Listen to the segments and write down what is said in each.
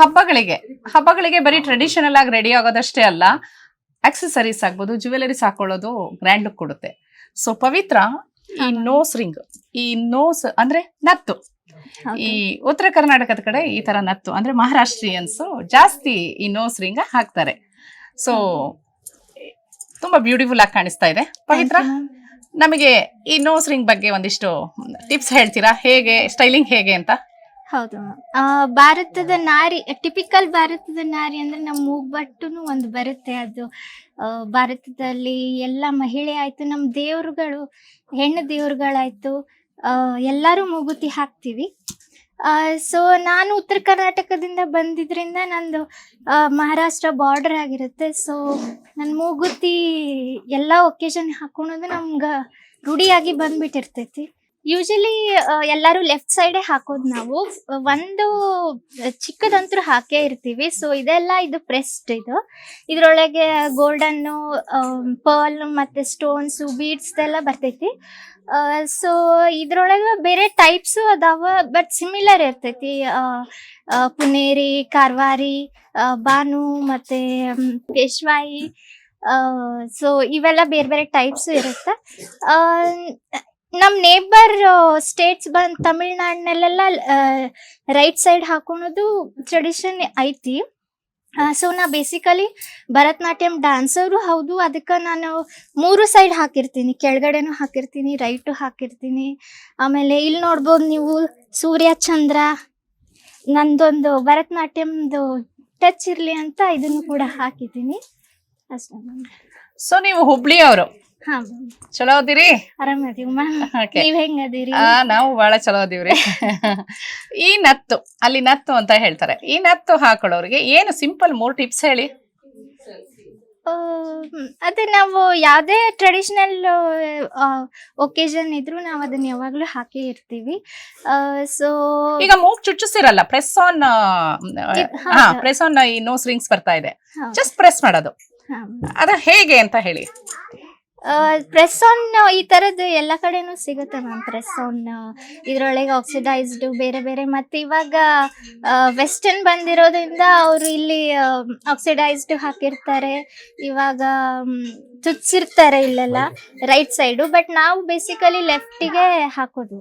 ಹಬ್ಬಗಳಿಗೆ. ಹಬ್ಬಗಳಿಗೆ ಬರೀ ಟ್ರೆಡಿಷನಲ್ ಆಗಿ ರೆಡಿ ಆಗೋದಷ್ಟೇ ಅಲ್ಲ ಆಕ್ಸೆಸರೀಸ್ ಆಗ್ಬೋದು ಜುವೆಲರೀಸ್ ಹಾಕೊಳ್ಳೋದು ಗ್ರ್ಯಾಂಡ್ ಲುಕ್ ಕೊಡುತ್ತೆ. ಸೊ ಪವಿತ್ರ ಈ ನೋಸ್ ರಿಂಗ್ ಈ ನೋಸ್ ಅಂದ್ರೆ ನತ್ತು. ಈ ಉತ್ತರ ಕರ್ನಾಟಕದ ಕಡೆ ಈ ತರ ನತ್ತು ಅಂದ್ರೆ ಮಹಾರಾಷ್ಟ್ರೀಯನ್ಸ್ ಜಾಸ್ತಿ ಈ ನೋಸ್ ರಿಂಗ್ ಹಾಕ್ತಾರೆ. ಸೊ ತುಂಬಾ ಬ್ಯೂಟಿಫುಲ್ ಆಗಿ ಕಾಣಿಸ್ತಾ ಇದೆ. ಪವಿತ್ರ ನಮಗೆ ಈ ನೋಸ್ ರಿಂಗ್ ಬಗ್ಗೆ ಒಂದಿಷ್ಟು ಟಿಪ್ಸ್ ಹೇಳ್ತೀರಾ? ಹೇಗೆ ಸ್ಟೈಲಿಂಗ್ ಹೇಗೆ ಅಂತ? ಹೌದು. ಆ, ಭಾರತದ ನಾರಿ ಟಿಪಿಕಲ್ ಭಾರತದ ನಾರಿ ಅಂದ್ರೆ ನಮ್ಮ ಮೂಗ್ಬಟ್ಟುನು ಒಂದು ಬರುತ್ತೆ ಅದು. ಆ, ಭಾರತದಲ್ಲಿ ಎಲ್ಲ ಮಹಿಳೆ ಆಯ್ತು ನಮ್ಮ ದೇವ್ರುಗಳು ಹೆಣ್ಣು ದೇವ್ರುಗಳಾಯ್ತು ಆ, ಎಲ್ಲರೂ ಮೂಗುತಿ ಹಾಕ್ತೀವಿ. ಸೊ ನಾನು ಉತ್ತರ ಕರ್ನಾಟಕದಿಂದ ಬಂದಿದ್ರಿಂದ ನಂದು ಆ, ಮಹಾರಾಷ್ಟ್ರ ಬಾರ್ಡರ್ ಆಗಿರುತ್ತೆ. ಸೊ ನನ್ನ ಮೂಗುತಿ ಎಲ್ಲ ಒಕೇಶನ್ ಹಾಕೊಳೋದು ನಮ್ಗೆ ರೂಢಿಯಾಗಿ ಬಂದ್ಬಿಟ್ಟಿರ್ತೈತಿ. ಯೂಶಲಿ ಎಲ್ಲರೂ ಲೆಫ್ಟ್ ಸೈಡೇ ಹಾಕೋದು ನಾವು. ಒಂದು ಚಿಕ್ಕದಂತೂ ಹಾಕೇ ಇರ್ತೀವಿ. ಸೊ ಇದೆಲ್ಲ ಇದು ಪ್ರೆಸ್ಟ್ ಇದು. ಇದರೊಳಗೆ ಗೋಲ್ಡನ್ನು ಪರ್ಲ್ ಮತ್ತೆ ಸ್ಟೋನ್ಸು ಬೀಡ್ಸ್ ಎಲ್ಲ ಬರ್ತೈತಿ. ಸೊ ಇದರೊಳಗೆ ಬೇರೆ ಟೈಪ್ಸು ಅದಾವ ಬಟ್ ಸಿಮಿಲರ್ ಇರ್ತೈತಿ. ಪುನೇರಿ, ಕಾರ್ವಾರಿ ಬಾನು ಮತ್ತೆ ಪೇಶ್ವಾಯಿ ಸೊ ಇವೆಲ್ಲ ಬೇರೆ ಬೇರೆ ಟೈಪ್ಸು ಇರುತ್ತೆ. ನಮ್ ನೇಬರ್ ಸ್ಟೇಟ್ಸ್ ಬಂದ್ ತಮಿಳ್ನಾಡಿನಲ್ಲೆಲ್ಲ ರೈಟ್ ಸೈಡ್ ಹಾಕೊಳೋದು ಟ್ರೆಡಿಷನ್ ಐತಿ. ಸೊ ನಾ ಬೇಸಿಕಲಿ ಭರತನಾಟ್ಯಂ ಡ್ಯಾನ್ಸರು ಹೌದು. ಅದಕ್ಕೆ ನಾನು ಮೂರು ಸೈಡ್ ಹಾಕಿರ್ತೀನಿ. ಕೆಳಗಡೆನೂ ಹಾಕಿರ್ತೀನಿ ರೈಟು ಹಾಕಿರ್ತೀನಿ. ಆಮೇಲೆ ಇಲ್ಲಿ ನೋಡ್ಬೋದು ನೀವು ಸೂರ್ಯ ಚಂದ್ರ, ನಂದೊಂದು ಭರತನಾಟ್ಯಂದು ಟಚ್ ಇರಲಿ ಅಂತ ಇದನ್ನು ಕೂಡ ಹಾಕಿದ್ದೀನಿ. ಅಷ್ಟೇ ಸೊ ನೀವು ಹುಬ್ಳಿ ಅವರು? ಹಾ. ಚಲೋ Okay. ನೀವ್ ಹೆಂಗದಿರಿ ಆ ನಾವು ಬಹಳ ಚಲೋ ಅದೀವ್ರಿ. ಈ ನತ್ತು ಅಲ್ಲಿ ನತ್ತು ಅಂತ ಹೇಳ್ತಾರೆ. ಈ ನತ್ತು ಹಾಕೊಳ್ಳೋರಿಗೆ ಏನು ಸಿಂಪಲ್ ಮೂರ್ ಟಿಪ್ಸ್ ಹೇಳಿ? ಆ, ಅದೇ ನಾವು ಯಾವುದೇ ಟ್ರೆಡಿಷನಲ್ ಒಕೇಶನ್ ಇದ್ರೂ ನಾವು ಅದನ್ನ ಯಾವಾಗ್ಲೂ ಹಾಕೇ ಇರ್ತೀವಿ. ಸೊ ಈಗ ಮೂಗ್ ಚುಚ್ಚಿಸಿರಲ್ಲ ಪ್ರೆಸ್ ಆನ್ ಹಾ ಪ್ರೆಸ್ ಆನ್ ಈ ನೋಸ್ ರಿಂಗ್ಸ್ ಬರ್ತಾ ಇದೆ. ಜಸ್ಟ್ ಪ್ರೆಸ್ ಮಾಡೋದು. ಅದ ಹೇಗೆ ಅಂತ ಹೇಳಿ. ಪ್ರೆಸ್ ಆನ್ ಈ ತರದ್ದು ಎಲ್ಲ ಕಡೆನೂ ಸಿಗುತ್ತೆ ಮ್ಯಾಮ್ ಪ್ರೆಸ್ ಆನ್ ಇದ್ರೊಳಗೆ ಆಕ್ಸಿಡೈಸ್ಡ್ ಬೇರೆ ಬೇರೆ. ಮತ್ತೆ ಇವಾಗ ವೆಸ್ಟರ್ನ್ ಬಂದಿರೋದ್ರಿಂದ ಅವರು ಇಲ್ಲಿ ಆಕ್ಸಿಡೈಸ್ಡ್ ಹಾಕಿರ್ತಾರೆ. ಇವಾಗ ತುಚ್ಸಿರ್ತಾರೆ ಚುಚ್ಚಿರ್ತಾರೆ ಇಲ್ಲೆಲ್ಲ ರೈಟ್ ಸೈಡು ಬಟ್ ನಾವು ಬೇಸಿಕಲಿ ಲೆಫ್ಟಿಗೆ ಹಾಕೋದು.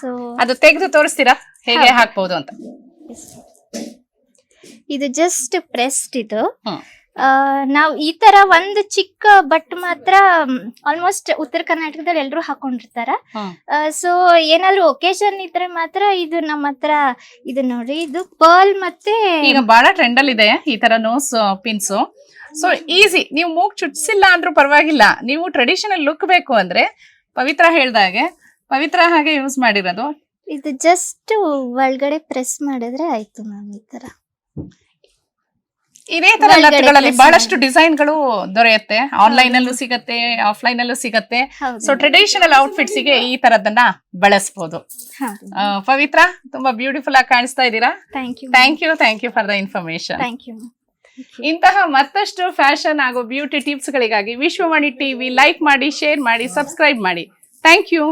ಸೊ ಅದು ತೆಗೆದು ತೋರಿಸ್ತೀರಾ? ಹೇಗೆ ಹಾಕ್ಬೋದು ಅಂತ? ಇದು ಜಸ್ಟ್ ಪ್ರೆಸ್ಡ್ ಇದು. ನಾವು ಈ ತರ ಒಂದು ಚಿಕ್ಕ ಬಟ್ ಮಾತ್ರ ಆಲ್ಮೋಸ್ಟ್ ಉತ್ತರ ಕರ್ನಾಟಕದಲ್ಲಿ ಎಲ್ಲರೂ ಹಾಕೊಂಡಿರ್ತಾರ. ಸೊ ಏನಾದ್ರು ಒಕೇಶನ್ ಇದ್ರೆ ಮಾತ್ರ ಇದು ನಮ್ಮ ಹತ್ರ ಇದು ನೋಡ್ರಿ ಇದು ಪರ್ಲ್ ಮತ್ತೆ ಈಗ ಬಹಳ ಟ್ರೆಂಡ್ ಅಲ್ಲಿ ಇದೆ ಈ ತರ ನೋಸ್ ಪಿನ್ಸ್ ಸೊ ಈಸಿ ನೀವು ಮೂಗ್ ಚುಟ್ಸಿಲ್ಲ ಅಂದ್ರೂ ಪರವಾಗಿಲ್ಲ. ನೀವು ಟ್ರೆಡಿಷನಲ್ ಲುಕ್ ಬೇಕು ಅಂದ್ರೆ ಪವಿತ್ರ ಹೇಳ್ದಾಗೆ ಪವಿತ್ರ ಹಾಗೆ ಯೂಸ್ ಮಾಡಿರೋದು. ಇದು ಜಸ್ಟ್ ಒಳಗಡೆ ಪ್ರೆಸ್ ಮಾಡಿದ್ರೆ ಆಯ್ತು ಮ್ಯಾಮ್ ಈ ತರ. ಇದೇ ತರ ಲತ್ಗಳಲ್ಲಿ ಬಹಳಷ್ಟು ಡಿಸೈನ್ ಬಹಳಷ್ಟು ಡಿಸೈನ್ಗಳು ದೊರೆಯುತ್ತೆ. ಆನ್ಲೈನ್ ಅಲ್ಲೂ ಸಿಗತ್ತೆ ಆಫ್ಲೈನ್ ಅಲ್ಲೂ ಸಿಗತ್ತೆ. ಸೊ ಟ್ರೆಡಿಷನಲ್ ಔಟ್ಫಿಟ್ಸ್ಗೆ ಈ ತರದನ್ನ ಬಳಸಬಹುದು ಹೌದು. ಪವಿತ್ರ ತುಂಬಾ ಬ್ಯೂಟಿಫುಲ್ ಆಗಿ ಕಾಣಿಸ್ತಾ ಇದ್ದೀರಾ? Thank you thank you thank you for the information ಇಂತಹ ಮತ್ತಷ್ಟು ಫ್ಯಾಷನ್ ಹಾಗೂ ಬ್ಯೂಟಿ ಟಿಪ್ಸ್ ಗಳಿಗಾಗಿ ವಿಶ್ವವಾಣಿ ಟಿವಿ ಲೈಕ್ ಮಾಡಿ ಶೇರ್ ಮಾಡಿ ಸಬ್ಸ್ಕ್ರೈಬ್ ಮಾಡಿ. Thank you